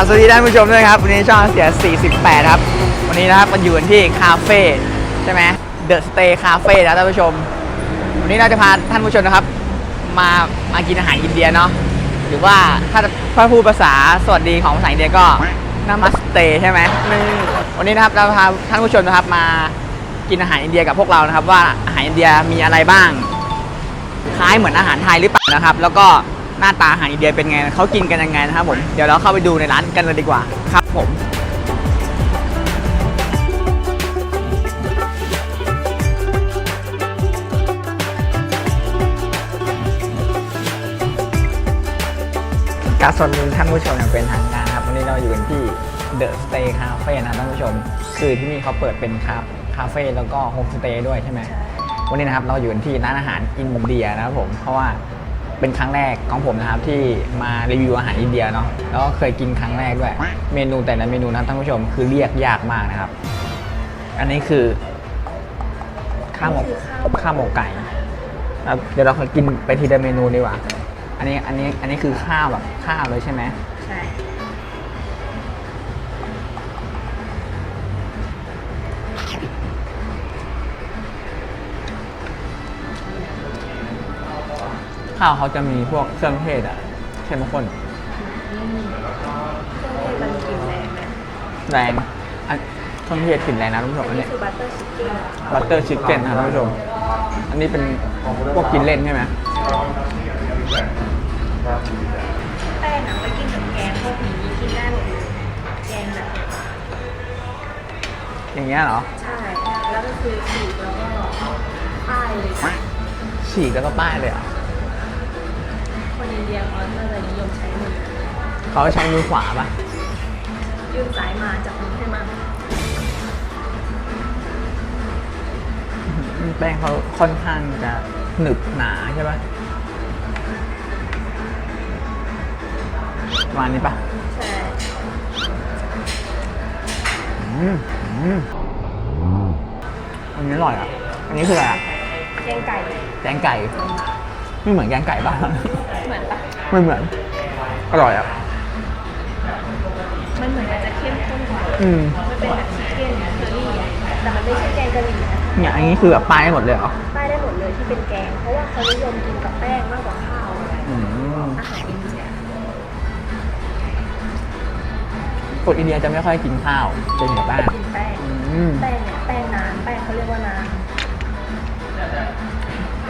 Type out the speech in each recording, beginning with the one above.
ับสวัสดีท่านผู้ชมด้วยครับ วันนี้ช่องเสีย 48 ครับ วันนี้นะครับมันอยู่กันที่คาเฟ่ใช่ไหมเดอะสเตย์คาเฟ่นะท่านผู้ชม วันนี้เราจะพาท่านผู้ชมนะครับ มามากินอาหารอินเดียเนาะหรือว่าถ้าถ้าพูดภาษาสวัสดีของภาษาอินเดียก็นามัสเตใช่ไหมนี่วันนี้นะครับเราพาท่านผู้ชมนะครับมากินอาหารอินเดียกับพวกเรานะครับ ว่าอาหารอินเดียมีอะไรบ้าง คล้ายเหมือนอาหารไทยหรือเปล่านะครับ แล้วก็ หน้าตาอาหารอินเดียเป็นไงเขากินกันยังไงนะครับผมเดี๋ยวเราเข้าไปดูในร้านกันเลยดีกว่าครับผมกราบสวัสดีท่านผู้ชมอย่างเป็นทางการครับวันนี้เราอยู่กันที่ The Stay Cafe นะครับท่านผู้ชม คือที่นี่เขาเปิดเป็นคาคาเฟ่แล้วก็โฮมสเตย์ด้วยใช่ไหมวันนี้นะครับเราอยู่กันที่ร้านอาหารอินเดียนะครับผมเพราะว่า เป็นครั้งแรกของผมนะครับที่มารีวิวอาหารอินเดียเนาะแล้วก็เคยกินครั้งแรกด้วย เมนูแต่ละเมนูนะท่านผู้ชมคือเรียกยากมากนะครับ อันนี้คือ ข้าวหมกข้าวหมกไก่แล้วเดี๋ยวเราเคยกินไปทีละเมนูดีกว่า อันนี้อันนี้อันนี้คือข้าวแบบข้าวเลยใช่ไหมใช่ ข้าวเขาจะมีพวกเครื่องเทศอะเข้มข้นมันกลิ่นแรงนะแรงอันเครื่องเทศกลิ่นแรงนะท่านผู้ชมอันนี่นี้คือบัตเตอร์ชิคเก้นบัตเตอร์ชิคเก้นครับท่านผู้ชม อันนี้เป็นพวกกินเล่นใช่ไหมแป้งอะไปกินกับแกงพวกนี้กินได้หมดเลยแกงแบบอย่างเงี้ยเหรอ ใช่ แล้วก็คือสีกแล้วก็ป้ายเลยค่ะฉีกแล้วก็ป้ายเลยเหรอะ คนอินเดียเขาจะเลยนิยมใช้มือเขาใช้มือขวาปะยื่นสายมาจับมือให้มันอืมแป้งเขาค่อนข้างจะหนึบหนาใช่ปะประมาณนี้ปะใช่อืมอืมอันนี้อร่อยอะ อันนี้คืออะไรอะแกงไก่แกงไก่ ไม่เหมือนแกงไก่บ้านเหมือนปะไม่เหมือน อร่อยอะ มันเหมือนมันจะเข้มข้นกว่าอืม มันเป็นแบบชิคเก้นเคอรี่อะแต่มันไม่ใช่แกงกะหรี่นะเนี่ยอันนี้คือแบบป้ายได้หมดเลยเหรอป้ายได้หมดเลยที่เป็นแกง เพราะว่าเขานิยมกินกับแป้งมากกว่าข้าวอืมอาหารอินเดียคนอินเดียจะไม่ค่อยกินข้าวจะกินแต่แป้งกินแป้งอืม แป้งเนี่ยแป้งนานแป้งเขาเรียกว่านาน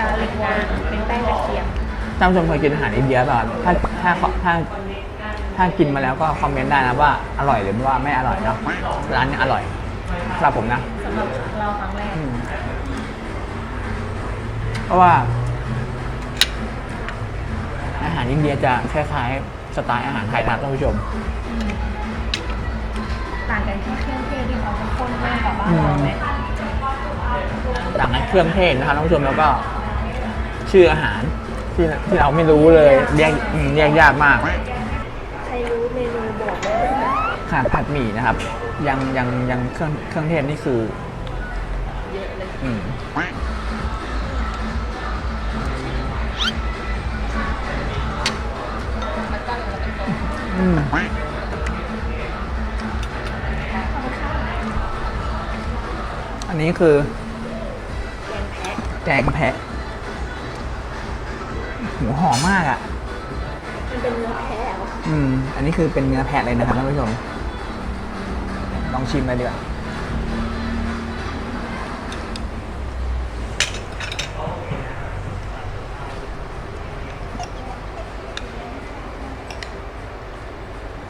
กาลิกนานเป็นแป้งกระเทียมท่านผู้ชมเคยกินอาหารอินเดียเปล่าถ้าถ้าถ้าถ้ากินมาแล้วก็คอมเมนต์ได้นะว่าอร่อยหรือว่าไม่อร่อยเนาะร้านนี้อร่อยสำหรับผมนะสำหรับเราครั้งแรก อืมเพราะว่า อาหารอินเดียจะคล้ายๆสไตล์อาหารไทยนะครับท่านผู้ชม ต่างกันที่เครื่องเทศที่เขาจะข้นมากกว่าบ้านเราไหม ต่างกันเครื่องเทศนะครับท่านผู้ชมแล้วก็ ชื่ออาหารที่ที่เราไม่รู้เลยเรียกอืมเรียกยากมาก ใครรู้เมนูบอกได้เลยนะขาดผัดหมี่นะครับ ยังยังยังเครื่องเครื่องเทศนี่คือ เยอะเลยอืมอืมอันนี้คือ แกงแพะแกงแพะ หูหอมมากอะ มันเป็นเนื้อแพะเหรออืม อันนี้คือเป็นเนื้อแพะเลยนะครับท่านผู้ชม ลองชิมเลยดีกว่า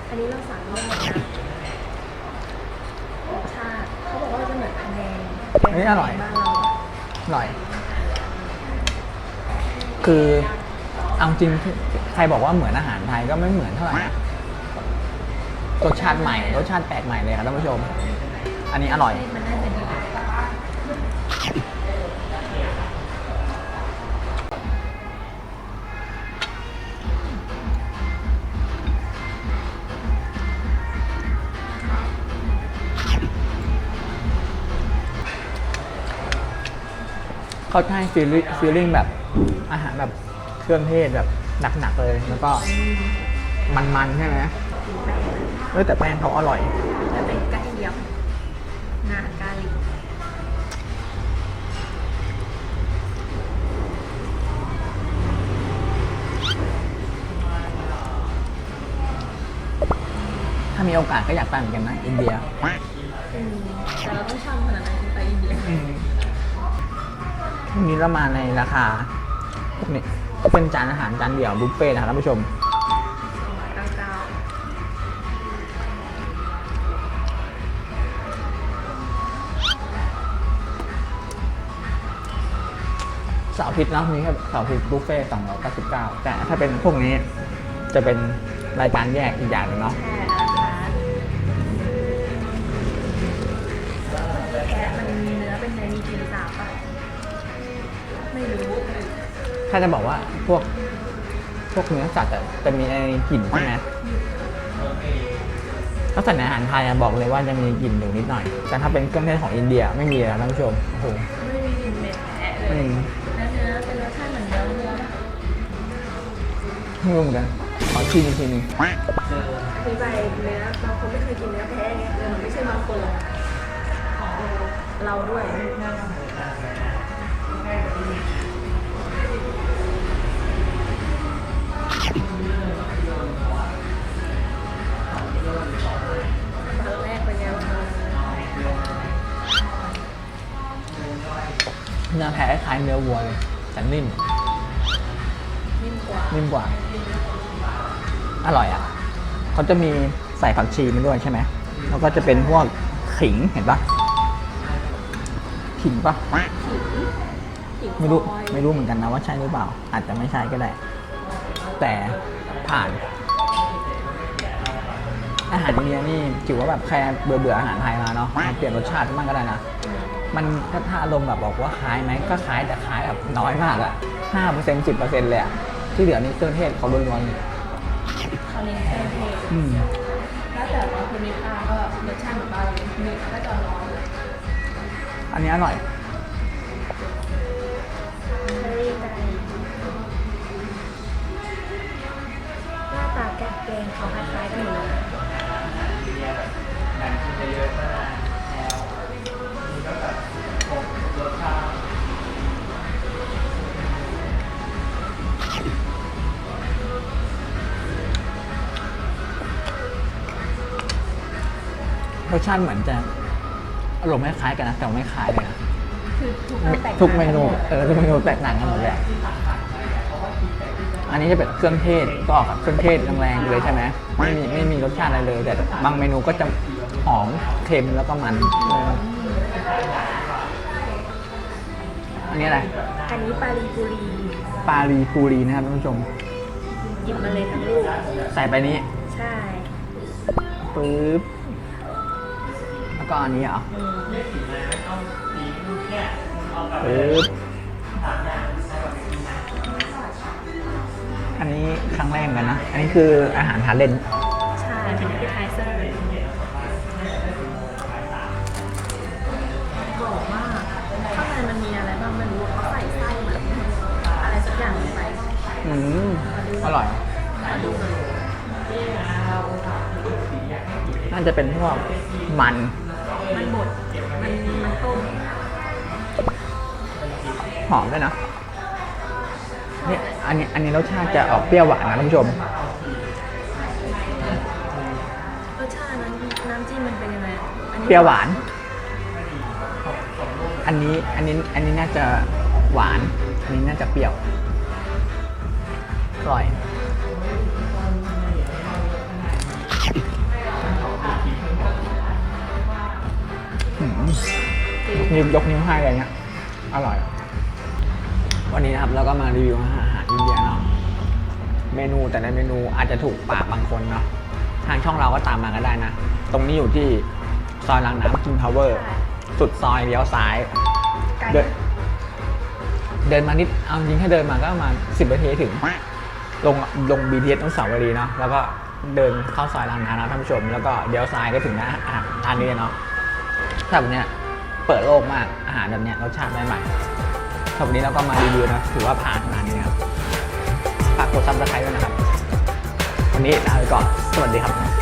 อันนี้เราสั่งเรื่องอะไรนะรสชาติเขาบอกว่าจะเหมือนพะแนงอันนี้อร่อย บ้านเราอะอร่อย คือ เอาจริงใครบอกว่าเหมือนอาหารไทยก็ไม่เหมือนเท่าไหร่นะรสชาติใหม่รสชาติแปลกใหม่เลยครับท่านผู้ชม อันนี้อร่อยมันน่าจะดีเขาจะให้ฟีลลิ่งฟีลลิ่งแบบอาหารแบบ เครื่องเทศแบบหนักๆเลย แล้วก็มันๆใช่ไหมแป้งเออแต่แป้งเขาอร่อยจะเป็นกระเทียมงากาลิกถ้ามีโอกาสก็อยากไปเหมือนกันนะ อินเดีย อืมแต่เราต้องช่ำขนาดไหนถึงไปอินเดียทีนี้เรามาในราคาพวกนี้ เป็นจานอาหารจานเดี่ยวบุฟเฟ่ต์นะครับท่านผู้ชมเก้าเก้าเสาร์อาทิตย์เนาะมีแค่เสาร์อาทิตย์บุฟเฟ่ต์299แต่ถ้าเป็นพวกนี้จะเป็นรายการแยกอีกอย่างหนึงเนาะแค่ราคาแกะมันมีเนื้อเป็นในมีกินสาบปะไม่รู้ ถ้าจะบอกว่าพวกพวกเนื้อสัตว์อะจะมีไอ้กลิ่นใช่ไหมถ้าสัตว์ในอาหารไทยอะบอกเลยว่าจะมีกลิ่นอยู่นิดหน่อย แต่ถ้าเป็นเครื่องเทศของอินเดียไม่มีเลยนะท่านผู้ชมโอ้โหไม่มีกลิ่นเหม็นแอะเลอืยมแล้วเนื้อเป็นรสชาติเหมือนเนื้อวัวปะไม่รู้เหมือนกันขอชิมอีกทีหนึงอธิบายเนื้อบางคนไม่เคยกินเนื้อแพ้ไงเออไม่ใช่บางคนหรอกของเราด้วยตอน แรกเป็นไงวะเนื้อแท้คล้ายเนื้อวัวเลยแต่นิ่มนิ่มกว่านิ่มกว่า อร่อยอะเขาจะมีใส่ผักชีมาด้วยใช่ไหมแล้วก็จะเป็นพวกขิงเห็นปะขิงปะขิงไม่รู้คอย ไม่รู้เหมือนกันนะว่าใช่หรือเปล่า อาจจะไม่ใช่ก็ได้ แต่ผ่าน อาหารอินเดียนี่ถือว่าแบบแค่เบื่อเบื่อๆอาหารไทยมาเนาะมาเปลี่ยนรสชาติบ้างก็ได้นะมันถ้าถ้าอารมณ์แบบบอกว่าคล้ายไหมก็คล้ายแต่คล้ายแบบน้อยมากอะห้าเปอร์เซ็นต์สิบเปอร์เซ็นต์เลยอะที่เหลือนี่เครื่องเทศเขาล้วนเขาเน้นเครื่องเทศๆอืมถ้าแต่บางคนมีข้าวก็รสชาติเหมือนบ้านเราเลยเนื้อก็จะร้อนเลยอันนี้อร่อยาตาแกงแกงเขาคล้ายๆกันอยู่นะรสชาติเหมือนจะอารมณ์คล้ายๆกันนะแต่ไม่คล้ายเลยนะคือทุกอันแตกทุกเมนูต่างเออทุกเมนูแตกต่างกันหมดเลยอะ อันนี้จะเป็นเครื่องเทศก็ออกกับเครื่องเทศแรงๆเลยใช่ไหมไม่มีไม่มีรสชาติอะไรเลย แต่บางเมนูก็จะหอมเค็มแล้วก็มันเอออันนี้อะไร อันนี้ปาลีปุรีปลาลีปูรีนะครับท่านผู้ชมหยิบมาเลยทั้งลูก ใส่ไปนี้ ใช่ปึ๊บแล้วก็อันนี้เหรออืมปึ๊บ อันนี้ครั้งแรกเหมือนกันนะ อันนี้คืออาหารทานเล่นใช่อันนี้คือไทเซอร์กรอบมากข้างในมันมีอะไรบ้างไม่รู้เขาใส่ไส้เหมือนอะไรสักอย่างลงไปอืมอร่อยน่าจะเป็นพวกมันมันบดมันมันต้มหอมด้วยนะ เนี่ยอันนี้อันนี้รสชาติจะออกเปรี้ยวหวานนะท่านผู้ชม รสชาตินั้นน้ำจิ้มมันเป็นยังไงอันนี้เปรี้ยวหวาน อันนี้อันนี้อันนี้น่าจะหวาน อันนี้น่าจะเปรี้ยวอร่อยอืมนิ้วยกนิ้วให้เลยเนี่ยอร่อยวั นนี้นะครับเราก็มารีวิวอาหารอินเดียเนาะเมนูแต่ละเมนูอาจจะถูกปากบางคนเนาะทางช่องเราก็ตามมาก็ได้นะ ตรงนี้อยู่ที่ซอยรางน้ำกินพาวเวอร์ สุดซอยเลี้ยวซ้ายไก่เดินเดินมานิดเอาจริงแค่เดินมาก็ประมาณสิบนาทีถึง ลงลง BTS อนุสาวรีย์เนาะแล้วก็เดินเข้าซอยรางน้ำนะท่านผู้ชม แล้วก็เลี้ยวซ้ายก็ถึงนะอาหารร้านนี้เลยเนาะถ้าแบบเนี้ยเปิดโลกมากอาหารแบบเนี้ยรสชาติใหม่ๆ วันนี้เราก็มารีวิวนะ ถือว่าผ่านร้านนี้นะครับฝากกดซับสไครต์ด้วยนะครับ วันนี้ลาไปก่อน สวัสดีครับ